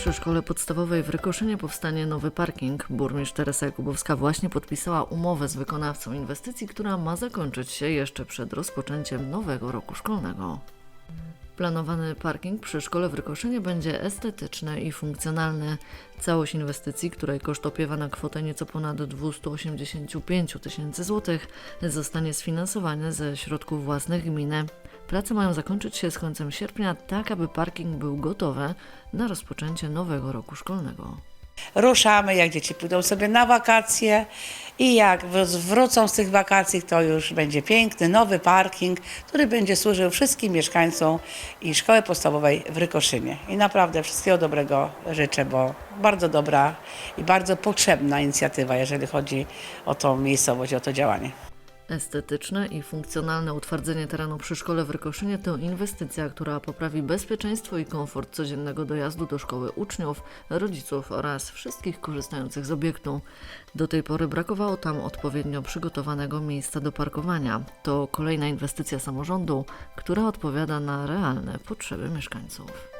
szkole podstawowej w Rykoszynie powstanie nowy parking. Burmistrz Teresa Jakubowska właśnie podpisała umowę z wykonawcą inwestycji, która ma zakończyć się jeszcze przed rozpoczęciem nowego roku szkolnego. Planowany parking przy szkole w Rykoszynie będzie estetyczny i funkcjonalny. Całość inwestycji, której koszt opiewa na kwotę nieco ponad 285 tysięcy złotych, zostanie sfinansowany ze środków własnych gminy. Prace mają zakończyć się z końcem sierpnia, tak aby parking był gotowy na rozpoczęcie nowego roku szkolnego. ruszamy, jak dzieci pójdą sobie na wakacje i jak wr- wrócą z tych wakacji, to już będzie piękny, nowy parking, który będzie służył wszystkim mieszkańcom i szkoły podstawowej w Rykoszynie. I naprawdę wszystkiego dobrego życzę, bo bardzo dobra i bardzo potrzebna inicjatywa, jeżeli chodzi o tą miejscowość, o to działanie. Estetyczne i funkcjonalne utwardzenie terenu przy szkole w Rykoszynie to inwestycja, która poprawi bezpieczeństwo i komfort codziennego dojazdu do szkoły uczniów, rodziców oraz wszystkich korzystających z obiektu. Do tej pory brakowało tam odpowiednio przygotowanego miejsca do parkowania. To kolejna inwestycja samorządu, która odpowiada na realne potrzeby mieszkańców.